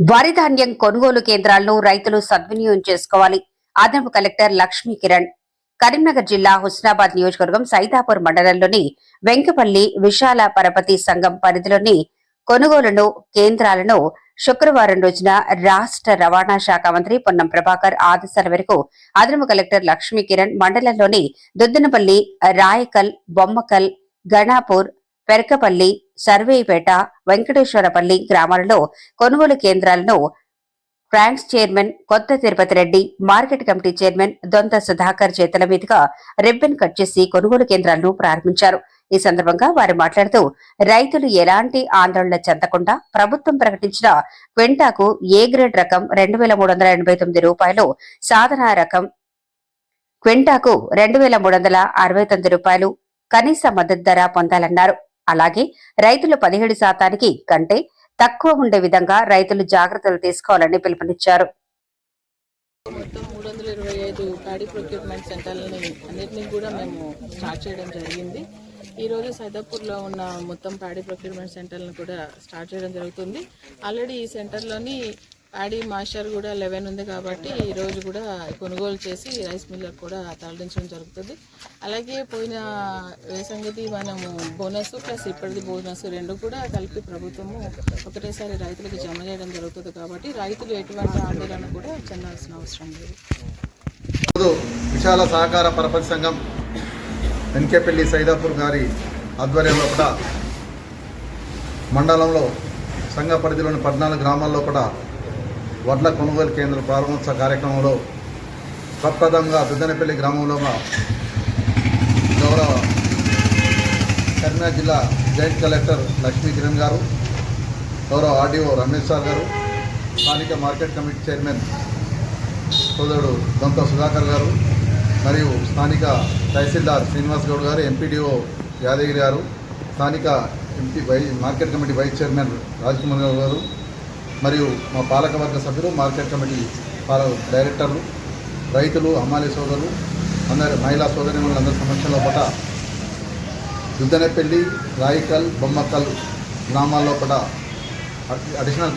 వరి ధాన్యం కొనుగోలు కేంద్రాలను రైతులు సద్వినియోగం చేసుకోవాలి. అదనపు కలెక్టర్ లక్ష్మీ కిరణ్. కరీంనగర్ జిల్లా హుస్నాబాద్ నియోజకవర్గం సైదాపూర్ మండలంలోని వెంకపల్లి విశాల పరపతి సంఘం పరిధిలోని కొనుగోలును కేంద్రాలను శుక్రవారం రోజున రాష్ట్ర రవాణా శాఖ మంత్రి పొన్నం ప్రభాకర్ ఆదేశాల మేరకు అదనపు కలెక్టర్ లక్ష్మీ కిరణ్ మండలంలోని దుద్దనపల్లి రాయకల్ బొమ్మకల్ గణాపూర్ పెరకపల్లి సర్వేపేట వెంకటేశ్వరపల్లి గ్రామాలలో కొనుగోలు కేంద్రాలను ఫ్రాంక్స్ చైర్మన్ కొత్త Tirupati Reddy market committee chairman Donta Sudhakar చేతుల మీదుగా రిబ్బన్ కట్ చేసి కొనుగోలు కేంద్రాలను ప్రారంభించారు. ఈ సందర్భంగా వారు మాట్లాడుతూ రైతులు ఎలాంటి ఆందోళన చెందకుండా ప్రభుత్వం ప్రకటించిన క్వింటాకు ఏ గ్రేడ్ రకం రెండు వేల మూడు వందల ఎనభై తొమ్మిది రూపాయలు సాధన రకం క్వింటాకు రెండు వేల మూడు వందల అరవై తొమ్మిది రూపాయలు కనీస మద్దతు ధర పొందాలన్నారు. అలాగే రైతులు పదిహేడు శాతానికి కంటే తక్కువ ఉండే విధంగా రైతులు జాగ్రత్తలు తీసుకోవాలని పిలుపునిచ్చారు. మొత్తం మూడు వందల ఇరవై ఐదు ప్యాడీ ప్రొక్యూర్మెంట్ సెంటర్లని అన్నింటినీ కూడా మేము స్టార్ట్ చేయడం జరిగింది. ఈరోజు సైదాపూర్లో ఉన్న మొత్తం ప్యాడీ ప్రొక్యూర్మెంట్ సెంటర్లను కూడా స్టార్ట్ చేయడం జరుగుతుంది. ఆల్రెడీ ఈ సెంటర్లోని ప్యాడీ మాస్టర్ కూడా లెవెన్ ఉంది కాబట్టి ఈరోజు కూడా కొనుగోలు చేసి రైస్ మిల్లర్ కూడా తరలించడం జరుగుతుంది. అలాగే పోయిన సంగతి మనము బోనస్ ప్లస్ ఇప్పటిది బోనస్ రెండు కూడా కలిపి ప్రభుత్వము ఒకటేసారి రైతులకు జమ చేయడం జరుగుతుంది కాబట్టి రైతులు ఎటువంటి ఆందోళన కూడా చెందాల్సిన అవసరం లేదు. విశాల సహకార పరపతి సంఘం వెంకేపల్లి సైదాపూర్ గారి ఆధ్వర్యంలో కూడా మండలంలో సంఘ పరిధిలోని పద్నాలుగు గ్రామాల్లో కూడా వడ్ల కొనుగోలు కేంద్ర ప్రారంభోత్సవ కార్యక్రమంలో ప్రప్రదంగా దుద్దనపల్లి గ్రామంలో గౌరవ కరీంనగర్ జిల్లా జాయింట్ కలెక్టర్ లక్ష్మీ కిరణ్ గారు గౌరవ ఆర్డీఓ రమేష్ సార్ గారు స్థానిక మార్కెట్ కమిటీ చైర్మన్ సోదరుడు దొంత సుధాకర్ గారు మరియు స్థానిక తహసీల్దార్ శ్రీనివాస్ గౌడ్ గారు ఎంపీడీఓ యాదగిరి గారు స్థానిక MP why market committee vice chairman Rajkumar garu మరియు మా పాలకవర్గ సభ్యులు మార్కెట్ కమిటీ పాల డైరెక్టర్లు రైతులు అమ్మాలి సోదరులు అందరి మహిళా సోదరి అందరి సమక్షంలో పట దుద్దనపల్లి రాయికల్ బొమ్మకల్ గ్రామాల్లో పట అడిషనల్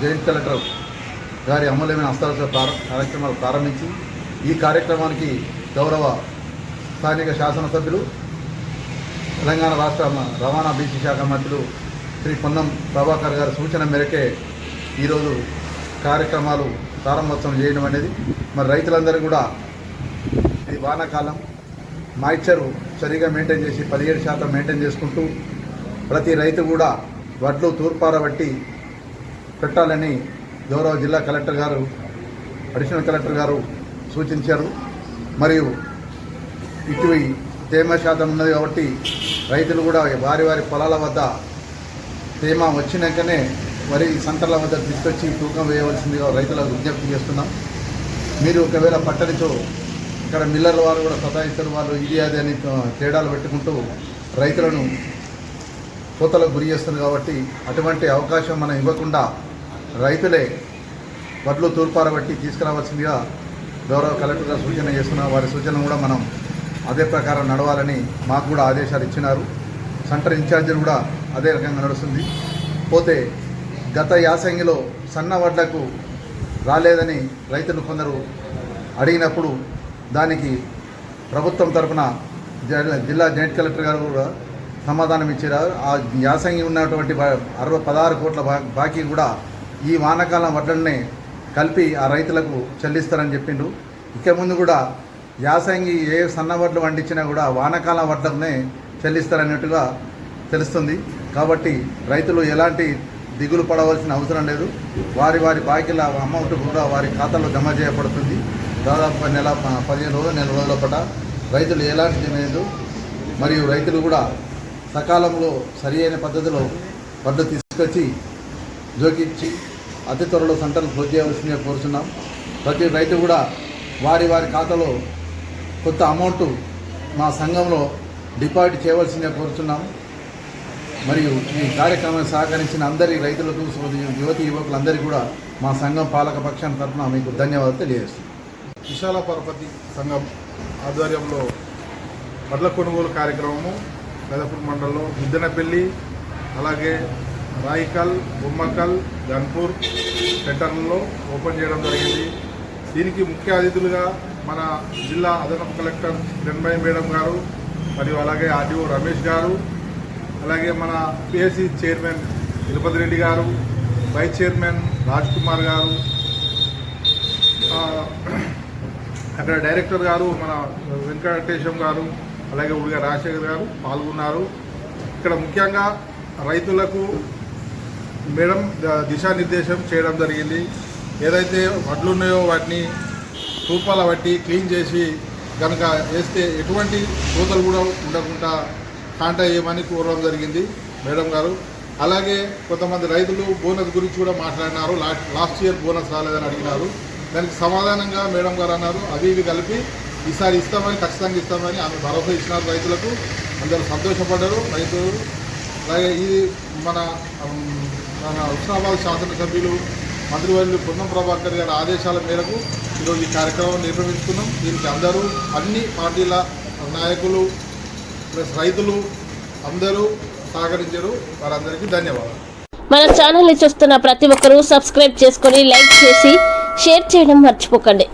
జాయింట్ కలెక్టర్ గారి అమూల్యమైన హస్తాలతో కార్యక్రమాలు ప్రారంభించి ఈ కార్యక్రమానికి గౌరవ స్థానిక శాసనసభ్యులు తెలంగాణ రాష్ట్ర రవాణా బీసీ శాఖ మంత్రులు శ్రీ పొన్నం ప్రభాకర్ గారి సూచన మేరకే ఈరోజు కార్యక్రమాలు ప్రారంభోత్సవం చేయడం అనేది మరి రైతులందరూ కూడా ఇది వానాకాలం మాయిశ్చర్ సరిగా మెయింటైన్ చేసి పదిహేడు శాతం మెయింటైన్ చేసుకుంటూ ప్రతి రైతు కూడా వడ్లు తూర్పారబట్టి పెట్టాలని గౌరవ జిల్లా కలెక్టర్ గారు అడిషనల్ కలెక్టర్ గారు సూచించారు. మరియు ఇటువి తేమ శాతం ఉన్నది కాబట్టి రైతులు కూడా వారి వారి పొలాల వద్ద తేమ వచ్చినాకనే వరి సంటల వద్ద తీసుకొచ్చి తూకం వేయవలసిందిగా రైతులకు విజ్ఞప్తి చేస్తున్నాం. మీరు ఒకవేళ పట్టణితో ఇక్కడ మిల్లర్ల వారు కూడా సతాయిస్తారు వాళ్ళు ఇది అది అని తేడాలు పెట్టుకుంటూ రైతులను కోతలకు గురి చేస్తుంది కాబట్టి అటువంటి అవకాశం మనం ఇవ్వకుండా రైతులే వడ్లు తూర్పారబట్టి తీసుకురావాల్సిందిగా గౌరవ కలెక్టర్ గారు సూచన చేస్తున్న వారి సూచనలు కూడా మనం అదే ప్రకారం నడవాలని మాకు కూడా ఆదేశాలు ఇచ్చినారు. సెంటర్ ఇన్ఛార్జీలు కూడా అదే రకంగా నడుస్తుంది. పోతే గత యాసంగిలో సన్న వడ్లకు రాలేదని రైతులు కొందరు అడిగినప్పుడు దానికి ప్రభుత్వం తరపున జిల్లా- జిల్లా జాయింట్ కలెక్టర్ గారు కూడా సమాధానం ఇచ్చారు. ఆ యాసంగి ఉన్నటువంటి అరవై పదహారు కోట్ల బా బాకీ కూడా ఈ వానాకాలం వడ్లనే కలిపి ఆ రైతులకు చెల్లిస్తారని చెప్పిండు ఇక ముందు కూడా యాసంగి ఏ సన్న వడ్లు వండించినా కూడా వానాకాలం వడ్లనే చెల్లిస్తారన్నట్టుగా తెలుస్తుంది. కాబట్టి రైతులు ఎలాంటి దిగులు పడవలసిన అవసరం లేదు. వారి వారి బాకీల అమౌంట్ కూడా వారి ఖాతాలో జమ చేయబడుతుంది. దాదాపు నెల ప- పదిహేను రోజులు నెల రోజుల పట రైతులు ఎలాంటి లేదు మరియు రైతులు కూడా సకాలంలో సరి అయిన పద్ధతిలో పద్ధతి తీసుకొచ్చి జోకించి అతి త్వరలో సంటలు క్లోజ్ చేయవలసిందిగా కోరుతున్నాం ప్రతి రైతు కూడా వారి వారి ఖాతాలో కొత్త అమౌంట్ మా సంఘంలో డిపాజిట్ చేయవలసిందిగా కోరుతున్నాము మరియు ఈ కార్యక్రమాన్ని సహకరించిన అందరి రైతులకు యువతి యువకులందరికీ కూడా మా సంఘం పాలక పక్షాన్ని తరఫున మీకు ధన్యవాదాలు తెలియజేస్తున్నాం. విశాల పరపతి సంఘం ఆధ్వర్యంలో వడ్ల కొనుగోలు కార్యక్రమము పెదపూర్ మండలంలో ముద్దనపల్లి అలాగే రాయికల్ బొమ్మకల్ గన్పూర్ సెంటర్లలో ఓపెన్ చేయడం జరిగింది. దీనికి ముఖ్య అతిథులుగా మన జిల్లా అదనపు కలెక్టర్ కిరణ్భాయ్ మేడం గారు మరియు అలాగే ఆర్డీఓ రమేష్ గారు అలాగే మన పిఎస్సి చైర్మన్ తిరుపతి రెడ్డి గారు వైస్ చైర్మన్ రాజ్ కుమార్ గారు అక్కడ డైరెక్టర్ గారు మన వెంకటేశం గారు అలాగే ఉడిగా రాజశేఖర్ గారు పాల్గొన్నారు. ఇక్కడ ముఖ్యంగా రైతులకు మేడం దిశానిర్దేశం చేయడం జరిగింది. ఏదైతే వడ్లు ఉన్నాయో వాటిని తూపాల బట్టి క్లీన్ చేసి కనుక వేస్తే ఎటువంటి కోతలు కూడా ఉండకుండా కాంటా చేయమని కోరడం జరిగింది మేడం గారు. అలాగే కొంతమంది రైతులు బోనస్ గురించి కూడా మాట్లాడినారు. లాస్ట్ ఇయర్ బోనస్ రాలేదని అడిగినారు. దానికి సమాధానంగా మేడం గారు అన్నారు. అవి ఇవి కలిపి ఈసారి ఇస్తామని ఖచ్చితంగా ఇస్తామని ఆమె భరోసా ఇచ్చినారు రైతులకు. అందరూ సంతోషపడ్డారు. రైతులు అలాగే ఇది మన మన హుస్నాబాద్ శాసనసభ్యులు మంత్రివర్యులు పొన్నం ప్రభాకర్ గారి ఆదేశాల మేరకు ఈరోజు ఈ కార్యక్రమం నిర్వహించుకున్నాం. దీనికి అందరూ అన్ని పార్టీల నాయకులు ప్లస్ రైతులు అందరూ సహకరించారు. వారందరికీ ధన్యవాదాలు. మన ఛానల్ని చూస్తున్న ప్రతి ఒక్కరూ సబ్స్క్రైబ్ చేసుకొని లైక్ చేసి షేర్ చేయడం మర్చిపోకండి.